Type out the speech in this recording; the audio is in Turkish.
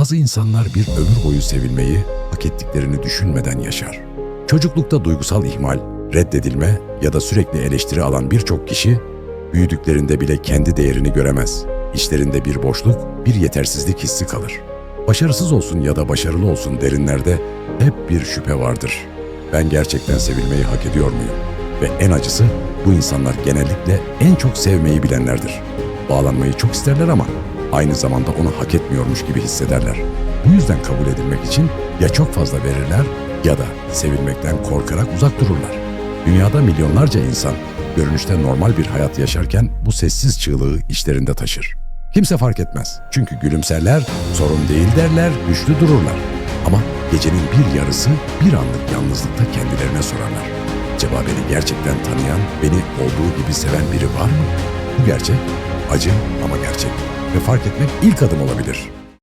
Bazı insanlar bir ömür boyu sevilmeyi hak ettiklerini düşünmeden yaşar. Çocuklukta duygusal ihmal, reddedilme ya da sürekli eleştiri alan birçok kişi büyüdüklerinde bile kendi değerini göremez. İşlerinde bir boşluk, bir yetersizlik hissi kalır. Başarısız olsun ya da başarılı olsun derinlerde hep bir şüphe vardır. Ben gerçekten sevilmeyi hak ediyor muyum? Ve en acısı bu insanlar genellikle en çok sevmeyi bilenlerdir. Bağlanmayı çok isterler ama aynı zamanda onu hak etmiyormuş gibi hissederler. Bu yüzden kabul edilmek için ya çok fazla verirler ya da sevilmekten korkarak uzak dururlar. Dünyada milyonlarca insan görünüşte normal bir hayat yaşarken bu sessiz çığlığı içlerinde taşır. Kimse fark etmez. Çünkü gülümserler, sorun değil derler, güçlü dururlar. Ama gecenin bir yarısı bir anlık yalnızlıkta kendilerine sorarlar. Acaba beni gerçekten tanıyan, beni olduğu gibi seven biri var mı? Gerçek, acı ama gerçek. Ve fark etmek ilk adım olabilir.